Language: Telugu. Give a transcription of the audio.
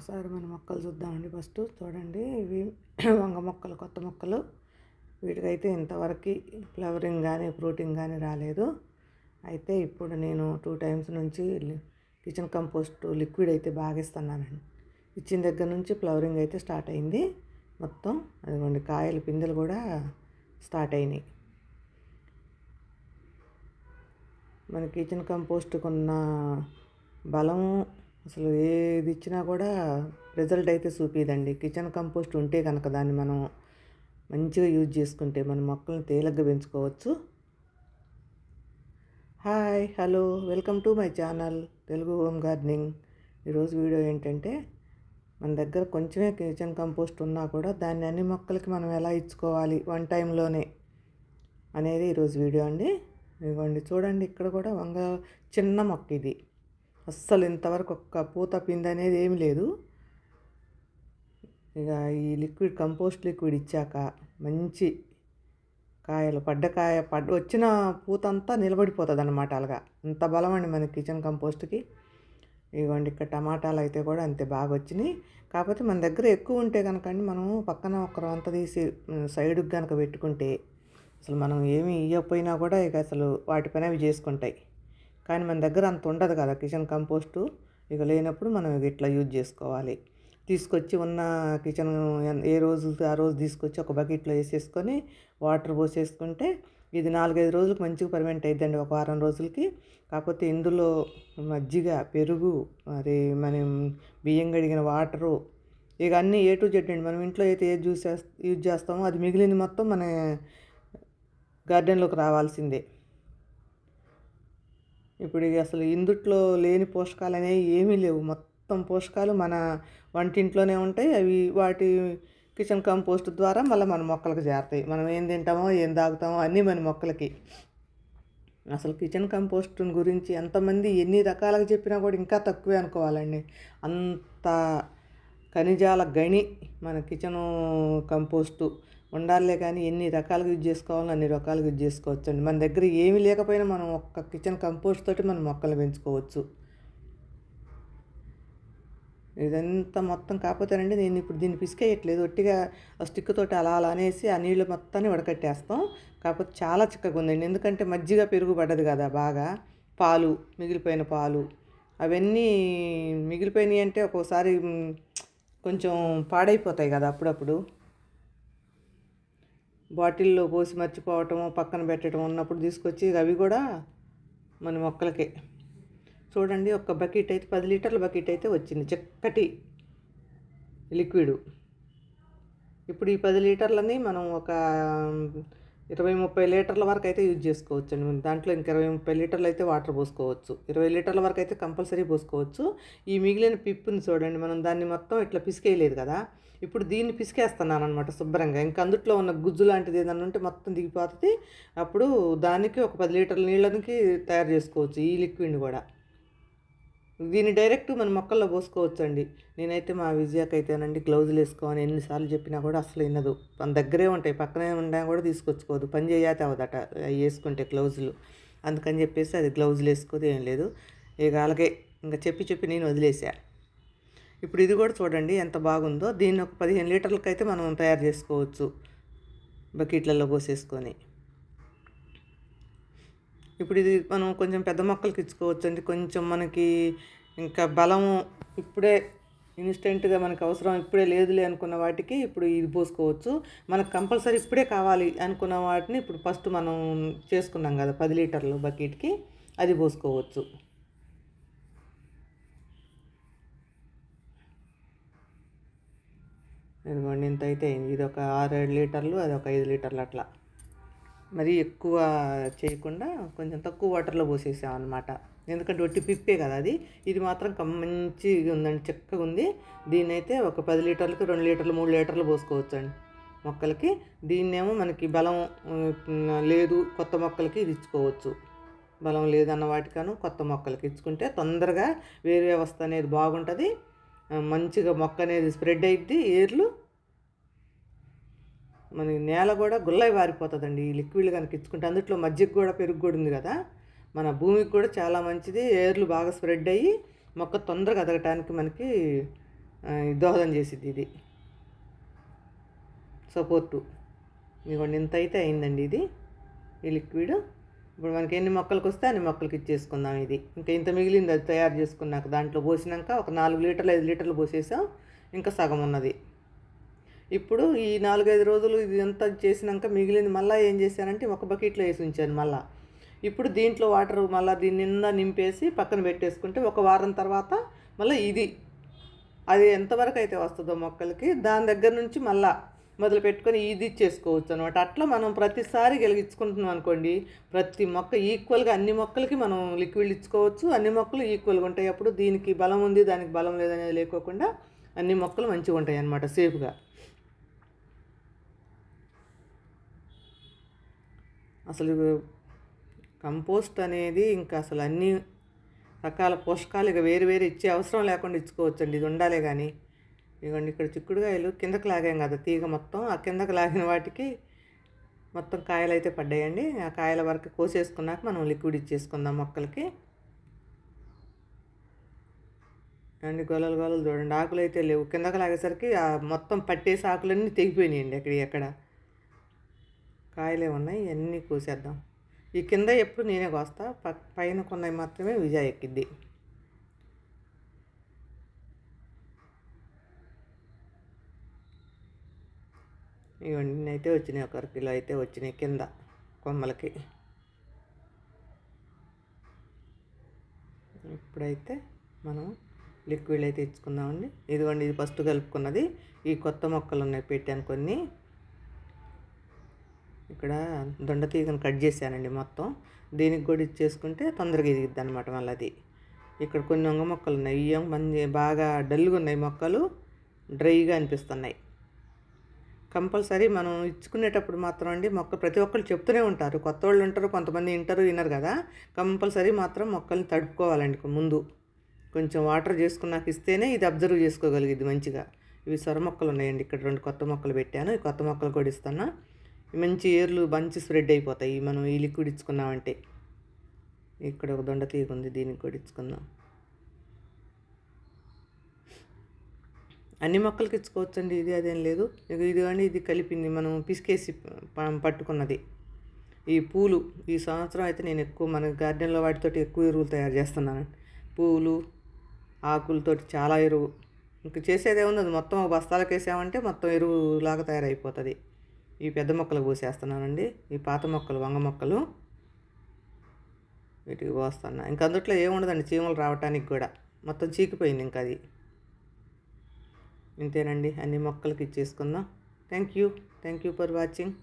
ఒకసారి మన మొక్కలు చూద్దామండి ఫస్ట్. చూడండి ఇవి వంగ మొక్కలు కొత్త మొక్కలు. వీటికైతే ఇంతవరకు ఫ్లవరింగ్ కానీ ఫ్రూటింగ్ కానీ రాలేదు. అయితే ఇప్పుడు నేను టూ టైమ్స్ నుంచి లి- కిచెన్ కంపోస్ట్ లిక్విడ్ అయితే బాగా ఇస్తున్నానండి ఇచ్చిన దగ్గర నుంచి ఫ్లవరింగ్ అయితే స్టార్ట్ అయింది. మొత్తం అదిగోండి కాయలు పిందెలు కూడా స్టార్ట్ అయినాయి. మన కిచెన్ కంపోస్ట్కి ఉన్న బలం అసలు ఏది ఇచ్చినా కూడా రిజల్ట్ అయితే చూపిదండి కిచెన్ కంపోస్ట్ ఉంటే కనుక దాన్ని మనం మంచిగా యూజ్ చేసుకుంటే మన మొక్కలను తేలిగ్గా పెంచుకోవచ్చు. Hi hello welcome to my channel Telugu home gardening. ఈరోజు వీడియో ఏంటంటే మన దగ్గర కొంచెమే కిచెన్ కంపోస్ట్ ఉన్నా కూడా దాన్ని అన్ని మొక్కలకి మనం ఎలా ఇచ్చుకోవాలి వన్ టైంలోనే అనేది ఈరోజు వీడియో అండి. ఇదిగోండి చూడండి ఇక్కడ కూడా వంగ చిన్న మొక్క ఇది. అస్సలు ఇంతవరకు ఒక్క పూత పిండి అనేది ఏమి లేదు. ఇక ఈ లిక్విడ్ కంపోస్ట్ లిక్విడ్ ఇచ్చాక మంచి కాయలు పడ్డ కాయ పడ్డ వచ్చిన పూత అంతా నిలబడిపోతుంది అనమాట అలాగా. అంత బలం అండి మన కిచెన్ కంపోస్ట్కి. ఇవ్వండి ఇక్కడ టమాటాలు అయితే కూడా అంతే బాగా వచ్చినాయి. కాకపోతే మన దగ్గర ఎక్కువ ఉంటే కనుకండి మనం పక్కన ఒక తీసి సైడ్కి కనుక పెట్టుకుంటే అసలు మనం ఏమి ఇవ్వకపోయినా కూడా ఇక అసలు వాటిపైన అవి చేసుకుంటాయి. కానీ మన దగ్గర అంత ఉండదు కదా కిచెన్ కంపోస్టు. ఇక లేనప్పుడు మనం ఇట్లా యూజ్ చేసుకోవాలి. తీసుకొచ్చి ఉన్న కిచెన్ ఏ రోజు ఆ రోజు తీసుకొచ్చి ఒక బకెట్లో వేసేసుకొని వాటర్ పోసేసుకుంటే ఇది నాలుగైదు రోజులకు మంచిగా పర్మెంట్ అయిద్దండి. ఒక వారం రోజులకి. కాకపోతే ఇందులో మజ్జిగ పెరుగు మరి మనం బియ్యం కడిగిన వాటరు ఇక అన్నీ ఏ టు జెడ్ అండి. మనం ఇంట్లో అయితే ఏ జ్యూస్ యూజ్ చేస్తామో అది మిగిలింది మొత్తం మన గార్డెన్లోకి రావాల్సిందే. ఇప్పుడు ఇది అసలు ఇందుట్లో లేని పోషకాలు అనేవి ఏమీ లేవు. మొత్తం పోషకాలు మన వంటింట్లోనే ఉంటాయి. అవి వాటి కిచెన్ కంపోస్ట్ ద్వారా మళ్ళీ మన మొక్కలకు చేరుతాయి. మనం ఏం తింటామో ఏం తాగుతామో అన్నీ మన మొక్కలకి. అసలు కిచెన్ కంపోస్ట్ గురించి ఎంతమంది ఎన్ని రకాలుగా చెప్పినా కూడా ఇంకా తక్కువే అనుకోవాలండి. అంత ఖనిజాల గని మన కిచెన్ కంపోస్టు ఉండాలే కానీ ఎన్ని రకాలుగా యూజ్ చేసుకోవాలో అన్ని రకాలుగా యూజ్ చేసుకోవచ్చు అండి మన దగ్గర ఏమీ లేకపోయినా మనం ఒక్క కిచెన్ కంపోస్ట్ తోటి మనం మొక్కలు పెంచుకోవచ్చు. ఇదంతా మొత్తం కాకపోతేనండి నేను ఇప్పుడు దీన్ని పిసికేయట్లేదు. ఒట్టిగా ఆ స్టిక్ తోటి అలా అలా అనేసి ఆ నీళ్ళు మొత్తాన్ని వడకట్టేస్తాం. కాకపోతే చాలా చిక్కగా ఉందండి. ఎందుకంటే మజ్జిగ పెరుగు పడ్డది కదా బాగా. పాలు మిగిలిపోయిన పాలు. అవన్నీ మిగిలిపోయినాయి అంటే ఒక్కోసారి కొంచెం పాడైపోతాయి కదా అప్పుడప్పుడు. బాటిల్లో పోసి మర్చిపోవటము పక్కన పెట్టడం ఉన్నప్పుడు తీసుకొచ్చి అవి కూడా మన మొక్కలకే. చూడండి ఒక బకెట్ అయితే పది లీటర్ల బకెట్ అయితే వచ్చింది. చక్కటి లిక్విడ్. ఇప్పుడు ఈ పది లీటర్లని మనం ఒక ఇరవై ముప్పై లీటర్ల వరకు అయితే యూజ్ చేసుకోవచ్చు అండి దాంట్లో ఇంక ఇరవై ముప్పై లీటర్లు అయితే వాటర్ పోసుకోవచ్చు. ఇరవై లీటర్ల వరకు అయితే కంపల్సరీ పోసుకోవచ్చు. ఈ మిగిలిన పిప్పుని చూడండి మనం దాన్ని మొత్తం ఇట్లా పిసికేయలేదు కదా. ఇప్పుడు దీన్ని పిసికేస్తున్నాను అనమాట శుభ్రంగా. ఇంకా అందుట్లో ఉన్న గుజ్జు లాంటిది ఏదన్నా ఉంటే మొత్తం దిగిపోతుంది. అప్పుడు దానికి ఒక పది లీటర్ల నీళ్ళకి తయారు చేసుకోవచ్చు ఈ లిక్విడ్ని కూడా. దీన్ని డైరెక్ట్ మన మొక్కల్లో పోసుకోవచ్చు అండి నేనైతే మా విజయాకి అయితేనండి గ్లౌజులు వేసుకోని ఎన్నిసార్లు చెప్పినా కూడా అసలు వినదు. మన దగ్గరే ఉంటాయి పక్కనే ఉన్నా కూడా తీసుకొచ్చుకోదు పని చేయాత అవదట అవి వేసుకుంటే గ్లౌజులు అందుకని చెప్పేసి అది గ్లౌజులు వేసుకోదు ఏం లేదు. ఇక అలాగే ఇంకా చెప్పి చెప్పి నేను వదిలేసా. ఇప్పుడు ఇది కూడా చూడండి ఎంత బాగుందో. దీన్ని ఒక పదిహేను లీటర్లకైతే మనం తయారు చేసుకోవచ్చు. బకెట్లలో పోసేసుకొని. ఇప్పుడు ఇది మనం కొంచెం పెద్ద మొక్కలకి ఇచ్చుకోవచ్చు అండి కొంచెం మనకి ఇంకా బలము ఇప్పుడే ఇన్స్టెంట్గా మనకు అవసరం ఇప్పుడే లేదులే అనుకున్న వాటికి ఇప్పుడు ఇది పోసుకోవచ్చు. మనకు కంపల్సరీ ఇప్పుడే కావాలి అనుకున్న వాటిని ఇప్పుడు ఫస్ట్ మనం చేసుకున్నాం కదా పది లీటర్లు బకెట్కి అది పోసుకోవచ్చు. ఇదిగోండి ఇంత అయితే ఇది ఒక ఆరు ఏడు లీటర్లు అది ఒక ఐదు లీటర్లు అట్లా. మరీ ఎక్కువ చేయకుండా కొంచెం తక్కువ వాటర్లో పోసేసాం అనమాట ఎందుకంటే ఒట్టి పిప్పే కదా అది. ఇది మాత్రం మంచిగా ఉందండి చక్కగా ఉంది. దీన్ని అయితే ఒక పది లీటర్లకు రెండు లీటర్లు మూడు లీటర్లు పోసుకోవచ్చు అండి మొక్కలకి. దీన్నేమో మనకి బలం లేదు కొత్త మొక్కలకి ఇది ఇచ్చుకోవచ్చు. బలం లేదన్న వాటికను కొత్త మొక్కలకి ఇచ్చుకుంటే తొందరగా వేరు వ్యవస్థ అనేది బాగుంటుంది. మంచిగా మొక్క అనేది స్ప్రెడ్ అయిద్ది ఏర్లు మన నేల కూడా గుల్లై వారిపోతుందండి. ఈ లిక్విడ్ కనుక ఇచ్చుకుంటే అందుట్లో మజ్జిగ కూడా పెరుగు కూడా ఉంది కదా. మన భూమికి కూడా చాలా మంచిది. ఏర్లు బాగా స్ప్రెడ్ అయ్యి మొక్క తొందరగా ఎదగటానికి మనకి దోహదం చేసిద్ది ఇది. సపోర్టు ఇదిగోండి ఇంత అయితే అయిందండి ఇది. ఈ లిక్విడ్ ఇప్పుడు మనకి ఎన్ని మొక్కలకు వస్తే అన్ని మొక్కలకి ఇచ్చేసుకుందాం ఇది. ఇంకా ఇంత మిగిలింది అది తయారు చేసుకున్నాక దాంట్లో పోసినాక ఒక నాలుగు లీటర్లు ఐదు లీటర్లు పోసేసాం. ఇంకా సగం ఉన్నది. ఇప్పుడు ఈ నాలుగైదు రోజులు ఇది అంతా చేసినాక మిగిలింది మళ్ళీ ఏం చేశానంటే ఒక బకెట్లో వేసి ఉంచాను మళ్ళీ. ఇప్పుడు దీంట్లో వాటర్ మళ్ళీ దీని నిండా నింపేసి పక్కన పెట్టేసుకుంటే ఒక వారం తర్వాత మళ్ళీ ఇది. అది ఎంతవరకు అయితే వస్తుందో మొక్కలకి దాని దగ్గర నుంచి మళ్ళా మొదలు పెట్టుకొని ఇది ఇచ్చేసుకోవచ్చు అనమాట అట్లా మనం ప్రతిసారి గెలిగించుకుంటున్నాం అనుకోండి ప్రతి మొక్క ఈక్వల్గా అన్ని మొక్కలకి మనం లిక్విడ్ ఇచ్చుకోవచ్చు. అన్ని మొక్కలు ఈక్వల్గా ఉంటాయి. అప్పుడు దీనికి బలం ఉంది దానికి బలం లేదనేది లేకోకుండా అన్ని మొక్కలు మంచిగా ఉంటాయి అన్నమాట సేఫ్గా. అసలు కంపోస్ట్ అనేది ఇంకా అసలు అన్ని రకాల పోషకాలు ఇక వేరు వేరు ఇచ్చే అవసరం లేకుండా ఇచ్చుకోవచ్చండి. ఇది ఉండాలే కానీ ఇదిగోండి ఇక్కడ చిక్కుడుకాయలు కిందకి లాగాం కదా తీగ మొత్తం. ఆ కిందకు లాగిన వాటికి మొత్తం కాయలు అయితే పడ్డాయండి. ఆ కాయల వరకు కోసేసుకున్నాక మనం లిక్విడ్ ఇచ్చేసుకుందాం మొక్కలకి. అండి గొలలు గొలలు చూడండి. ఆకులు అయితే లేవు. కిందకు లాగేసరికి ఆ మొత్తం పట్టేసి ఆకులన్నీ తెగిపోయినాయండి అక్కడ. ఎక్కడ కాయలే ఉన్నాయి అన్నీ కోసేద్దాం. ఈ కింద ఎప్పుడు నేనే కోస్తా ప పైన కొన్నవి మాత్రమే విజయ ఎక్కిద్ది. ఇవన్నీ అయితే వచ్చినాయి ఒక కిలో అయితే వచ్చినాయి కింద కొమ్మలకి. ఇప్పుడైతే మనం లిక్విడ్ అయితే ఇచ్చుకుందామండి. ఇదిగోండి ఇది ఫస్ట్ కలుపుకున్నది. ఈ కొత్త మొక్కలు ఉన్నాయి పెట్టాను కొన్ని. ఇక్కడ దొండతీగను కట్ చేశానండి మొత్తం. దీనికి కూడా ఇచ్చేసుకుంటే తొందరగా ఎదిగిద్ది అనమాట మళ్ళీ అది ఇక్కడ కొన్ని వంగ మొక్కలు ఉన్నాయి. ఇవి మంచి బాగా డల్గా ఉన్నాయి మొక్కలు. డ్రైగా అనిపిస్తున్నాయి. కంపల్సరీ మనం ఇచ్చుకునేటప్పుడు మాత్రం అండి మొక్క ప్రతి ఒక్కరు చెప్తూనే ఉంటారు. కొత్త వాళ్ళు ఉంటారు కొంతమంది వింటారు వినరు కదా. కంపల్సరీ మాత్రం మొక్కల్ని తడుపుకోవాలండి ముందు. కొంచెం వాటర్ చేసుకున్నాక ఇస్తేనే ఇది అబ్జర్వ్ చేసుకోగలిగింది మంచిగా. ఇవి సొర మొక్కలు ఉన్నాయండి. ఇక్కడ రెండు కొత్త మొక్కలు పెట్టాను. ఈ కొత్త మొక్కలు కూడా ఇస్తున్నా. మంచి ఏర్లు మంచి స్ప్రెడ్ అయిపోతాయి. మనం ఈ లిక్విడ్ ఇచ్చుకున్నామంటే. ఇక్కడ ఒక దొండ తీగ ఉంది దీనికి కూడా ఇచ్చుకుందాం. అన్ని మొక్కలకి ఇచ్చుకోవచ్చండి. ఇది అదేం లేదు. ఇది కానీ ఇది కలిపింది. మనం పిసికేసి ప- పట్టుకున్నది. ఈ పూలు ఈ సంవత్సరం అయితే నేను ఎక్కువ మన గార్డెన్లో వాటితోటి ఎక్కువ ఎరువులు తయారు చేస్తున్నాను. పూలు ఆకులతోటి చాలా ఎరువు. ఇంక చేసేదే ఏముంది అది మొత్తం ఒక బస్తాలకు వేసామంటే మొత్తం ఎరువులాగా తయారైపోతుంది. ఈ పెద్ద మొక్కలు పోసేస్తున్నానండి ఈ పాత మొక్కలు వంగ మొక్కలు వీటికి పోస్తున్నా ఇంకా అందుట్లో ఏముండదండి చీమలు రావటానికి కూడా. మొత్తం చీకిపోయింది ఇంకా అది. ఇంతేనండి అన్ని మొక్కలకి ఇచ్చేసుకుందాం. Thank you thank you for watching